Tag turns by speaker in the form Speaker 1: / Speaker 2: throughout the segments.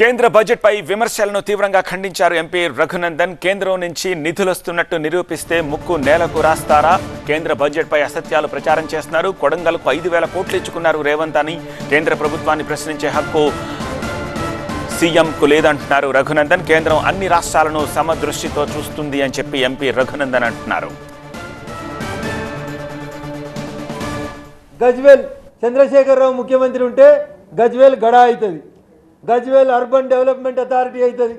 Speaker 1: కేంద్ర బడ్జెట్పై విమర్శలను తీవ్రంగా ఖండించారు ఎంపీ రఘునందన్. కేంద్రం నుంచి నిధులొస్తున్నట్టు నిరూపిస్తే ముక్కు నేలకు రాస్తారా? కేంద్ర బడ్జెట్పై అసత్యాలు ప్రచారం చేస్తున్నారు. కొడంగల్కు ఐదు వేల కోట్లు ఇచ్చుకున్నారు రేవంత్ అని కేంద్ర ప్రభుత్వాన్ని ప్రశ్నించే హక్కు సీఎంకు లేదంటున్నారు రఘునందన్. కేంద్రం అన్ని రాష్ట్రాలను సమదృష్టితో చూస్తుంది అని చెప్పి ఎంపీ రఘునందన్ అంటున్నారు.
Speaker 2: గజ్వేల్ చంద్రశేఖరరావు ముఖ్యమంత్రి ఉంటే గజ్వేల్ గడా అవుతుంది. గజ్వేల్ అర్బన్ డెవలప్మెంట్ అథారిటీ అవుతుంది.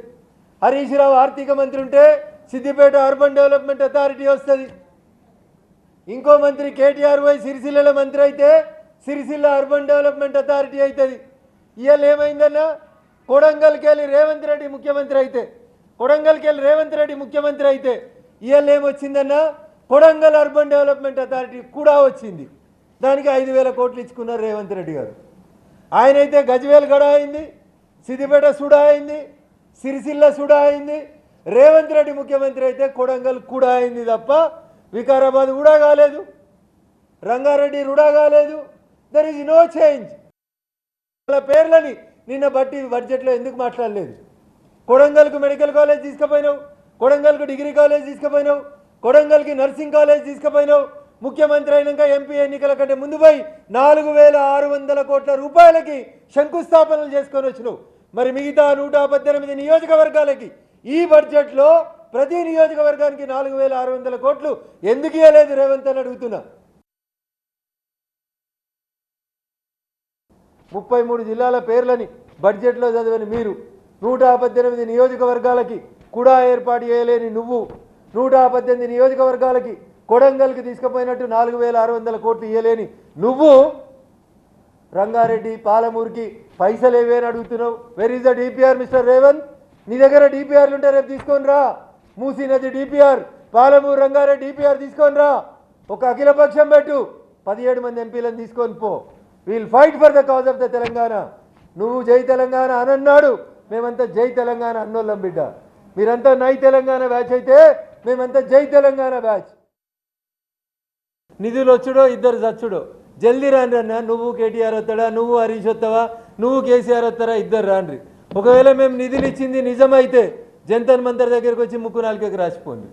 Speaker 2: హరీష్ రావు ఆర్థిక మంత్రి ఉంటే సిద్దిపేట అర్బన్ డెవలప్మెంట్ అథారిటీ వస్తుంది. ఇంకో మంత్రి కేటీఆర్ వై సిరిసిల్ల మంత్రి అయితే సిరిసిల్ల అర్బన్ డెవలప్మెంట్ అథారిటీ అవుతుంది. ఇవాళ ఏమైందన్నా? కొడంగల్కి వెళ్ళి రేవంత్ రెడ్డి ముఖ్యమంత్రి అయితే కొడంగల్కి వెళ్ళి రేవంత్ రెడ్డి ముఖ్యమంత్రి అయితే ఇవాళ ఏమొచ్చిందన్నా? కొడంగల్ అర్బన్ డెవలప్మెంట్ అథారిటీ కూడా వచ్చింది. దానికి ఐదు వేల కోట్లు ఇచ్చుకున్నారు రేవంత్ రెడ్డి గారు. ఆయన అయితే గజ్వేల్ గడ అయింది. సిద్దిపేట సుడా అయింది సిరిసిల్ల సుడా అయింది రేవంత్ రెడ్డి ముఖ్యమంత్రి అయితే కొడంగల్ కూడా అయింది తప్ప వికారాబాద్ కూడా కాలేదు రంగారెడ్డి రుడా కాలేదు. దర్ ఈజ్ నో చేంజ్ వాళ్ళ పేర్లని నిన్న బట్టి బడ్జెట్లో ఎందుకు మాట్లాడలేదు? కొడంగల్కు మెడికల్ కాలేజ్ తీసుకుపోయినావు కొడంగల్కు డిగ్రీ కాలేజ్ తీసుకుపోయినావు కొడంగల్కి నర్సింగ్ కాలేజ్ తీసుకుపోయినావు ముఖ్యమంత్రి అయినాక ఎంపీ ఎన్నికల కంటే ముందు పోయి నాలుగు వేల ఆరు వందల కోట్ల రూపాయలకి శంకుస్థాపనలు చేసుకొని వచ్చినావు. మరి మిగతా నూట పద్దెనిమిది నియోజకవర్గాలకి ఈ బడ్జెట్లో ప్రతి నియోజకవర్గానికి నాలుగు వేల ఆరు వందల కోట్లు ఎందుకు ఇవ్వలేదు రేవంత్ అని అడుగుతున్నా. ముప్పై మూడు జిల్లాల పేర్లని బడ్జెట్లో చదివని మీరు నూట పద్దెనిమిది నియోజకవర్గాలకి కూడా ఏర్పాటు చేయలేని నువ్వు నూట పద్దెనిమిది నియోజకవర్గాలకి కొడంగల్కి తీసుకుపోయినట్టు నాలుగు వేల ఆరు వందల కోట్లు ఇవ్వలేని నువ్వు రంగారెడ్డి పాలమూరుకి పైసలు ఏవేని అడుగుతున్నావు? Where is the DPR mister Revanth నీ దగ్గర డిపిఆర్లు ఉంటే రేపు తీసుకొని రా. మూసీ నది డిపిఆర్ పాలమూరు రంగారెడ్డి డిపిఆర్ తీసుకొని రా. ఒక అఖిలపక్షం పెట్టు. పదిహేడు మంది ఎంపీలను తీసుకొని పో. We'll fight for the cause of the Telangana. నువ్వు జై తెలంగాణ అనన్నాడు. మేమంతా జై తెలంగాణ అన్నోళ్ళం బిడ్డ. మీరంతా నై తెలంగాణ బ్యాచ్ అయితే మేమంతా జై తెలంగాణ బ్యాచ్. నిధులు వచ్చుడో ఇద్దరు చచ్చుడో? జల్దీ రాండి అన్న నువ్వు కేటీఆర్ వస్తాడా నువ్వు హరీష్ వస్తావా నువ్వు కేసీఆర్ వస్తారా ఇద్దరు రాండ్రి. ఒకవేళ మేము నిధులు ఇచ్చింది నిజమైతే జంతన్ మంతర్ దగ్గరికి వచ్చి ముక్కు నాలుకకి రాసిపోండి.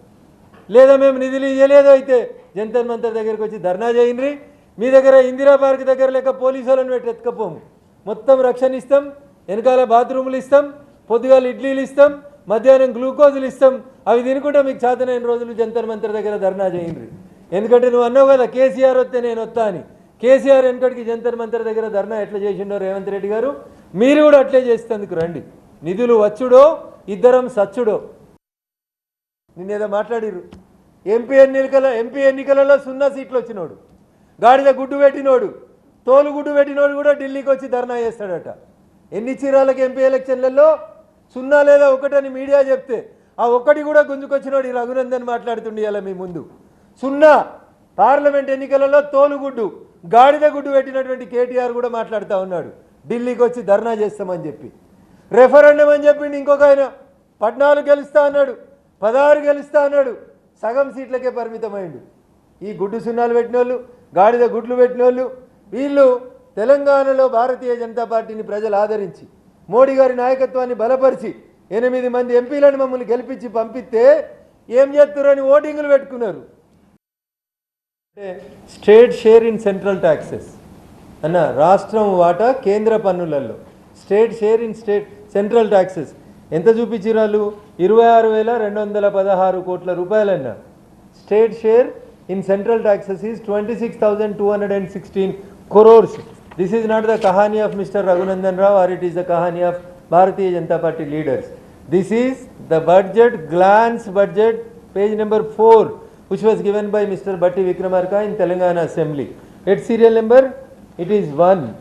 Speaker 2: లేదా మేము నిధులు ఇవ్వలేదు అయితే జంతన్ మంతర్ దగ్గరికి వచ్చి ధర్నా చేయండి. మీ దగ్గర ఇందిరా పార్క్ దగ్గర లేక పోలీసు వాళ్ళని పెట్టి ఎత్తుకపోము. మొత్తం రక్షణ ఇస్తాం వెనకాల బాత్రూములు ఇస్తాం పొద్దుగాల ఇడ్లీలు ఇస్తాం మధ్యాహ్నం గ్లూకోజులు ఇస్తాం. అవి తినుకుంటే మీకు చేతనైన రోజులు జంతర్ మంతర్ దగ్గర ధర్నా చేయండి. ఎందుకంటే నువ్వు అన్నావు కదా కేసీఆర్ వస్తే నేను వస్తా అని. కేసీఆర్ వెనకటికి జంతర్ మంతర్ దగ్గర ధర్నా ఎట్లా చేసిండో రేవంత్ రెడ్డి గారు మీరు కూడా అట్లే చేసేందుకు రండి. నిధులు వచ్చుడో ఇద్దరం సచ్చుడో. నిన్నేదో మాట్లాడిరు ఎంపీ ఎన్నికల ఎంపీ ఎన్నికలలో సున్నా సీట్లు వచ్చినోడు గాడిద గుడ్డు పెట్టినోడు తోలు గుడ్డు పెట్టినోడు కూడా ఢిల్లీకి వచ్చి ధర్నా చేస్తాడట. ఎన్ని చీరాలకు ఎంపీ ఎలక్షన్లలో సున్నా లేదా ఒకటని మీడియా చెప్తే ఆ ఒక్కటి కూడా గుంజుకొచ్చినోడు ఈ రఘునందన్ మాట్లాడుతుండే ఇలా మీ ముందు. సున్నా పార్లమెంట్ ఎన్నికలలో తోలుగుడ్డు గాడిద గుడ్డు పెట్టినటువంటి కేటీఆర్ కూడా మాట్లాడుతూ ఉన్నాడు. ఢిల్లీకి వచ్చి ధర్నా చేస్తామని చెప్పి. రెఫరెండం అని చెప్పిండు ఇంకొక ఆయన. పద్నాలుగు గెలుస్తా అన్నాడు. పదహారు గెలుస్తా అన్నాడు. సగం సీట్లకే పరిమితమైండు. ఈ గుడ్డు సున్నాలు పెట్టిన వాళ్ళు గాడిద గుడ్లు పెట్టిన వాళ్ళు వీళ్ళు తెలంగాణలో భారతీయ జనతా పార్టీని ప్రజలు ఆదరించి మోడీ గారి నాయకత్వాన్ని బలపరిచి ఎనిమిది మంది ఎంపీలను మమ్మల్ని గెలిపించి పంపిస్తే ఏం చేస్తున్నారని ఓటింగులు పెట్టుకున్నారు. అంటే state share in central taxes అన్న రాష్ట్రం వాటా కేంద్ర పన్నులలో. State share in state central taxes ఎంత చూపించిరాళ్ళు ఇరవై ఆరు వేల రెండు వందల పదహారు కోట్ల రూపాయలన్న. State share in central taxes is twenty six thousand two hundred and sixteen crores. This is not the kahani of mister Raghunandan Rao or it is the kahani of Bharatiya Janata party leaders. This is the budget, glance budget, page number 4, which was given by Mr. Bhatti Vikramarka in Telangana Assembly. At serial number, it is 1.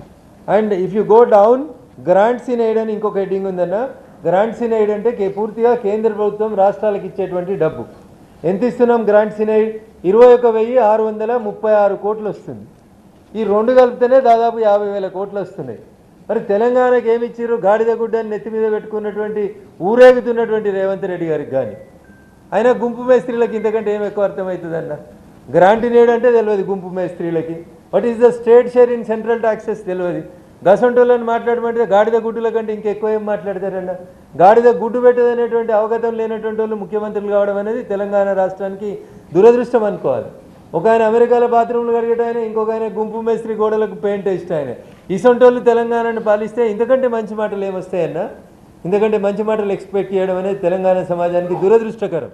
Speaker 2: And if you go down, grants in aid అని ఇంకొక heading ఉందన్న. Grants in aid అంటే పూర్తిగా కేంద్ర ప్రభుత్వం రాష్ట్రాలకు ఇచ్చేటువంటి డబ్బు. ఎంత ఇస్తున్నాం గ్రాంట్స్ ఇన్ ఎయిడ్ ఇరవై ఒక వెయ్యి ఆరు వందల ముప్పై ఆరు కోట్లు వస్తుంది. ఈ రెండు కలిపితేనే దాదాపు యాభై వేల కోట్లు వస్తున్నాయి. మరి తెలంగాణకి ఏమి ఇచ్చారు గాడిద గుడ్డని నెత్తి మీద పెట్టుకున్నటువంటి ఊరేగుతున్నటువంటి రేవంత్ రెడ్డి గారికి కానీ అయినా గుంపు మేస్త్రీలకి ఇంతకంటే ఏం ఎక్కువ అర్థమవుతుందన్న? గ్రాంట్ నేడు అంటే తెలియదు గుంపు మేస్త్రీలకి. What is the state share in central taxes తెలియదు. గసంటోళ్ళని మాట్లాడమంటే గాడిద గుడ్డుల కంటే ఇంకెక్కువ ఏం మాట్లాడతారన్న? గాడిద గుడ్డు పెట్టదనేటువంటి అవగతం లేనటువంటి వాళ్ళు ముఖ్యమంత్రులు కావడం అనేది తెలంగాణ రాష్ట్రానికి దురదృష్టం అనుకోవాలి. ఒక ఆయన అమెరికాలో బాత్రూమ్లు కడిగేట ఆయన ఇంకొక ఆయన గుంపు మేస్త్రి గోడలకు పెయింట్ వేసిన ఆయన. ఇసొంటోళ్ళు తెలంగాణను పాలిస్తే ఇంతకంటే మంచి మాటలు ఏమొస్తాయన్నా ఎందుకంటే మంచి మాటలు ఎక్స్పెక్ట్ చేయడం అనేది తెలంగాణ సమాజానికి దురదృష్టకరం.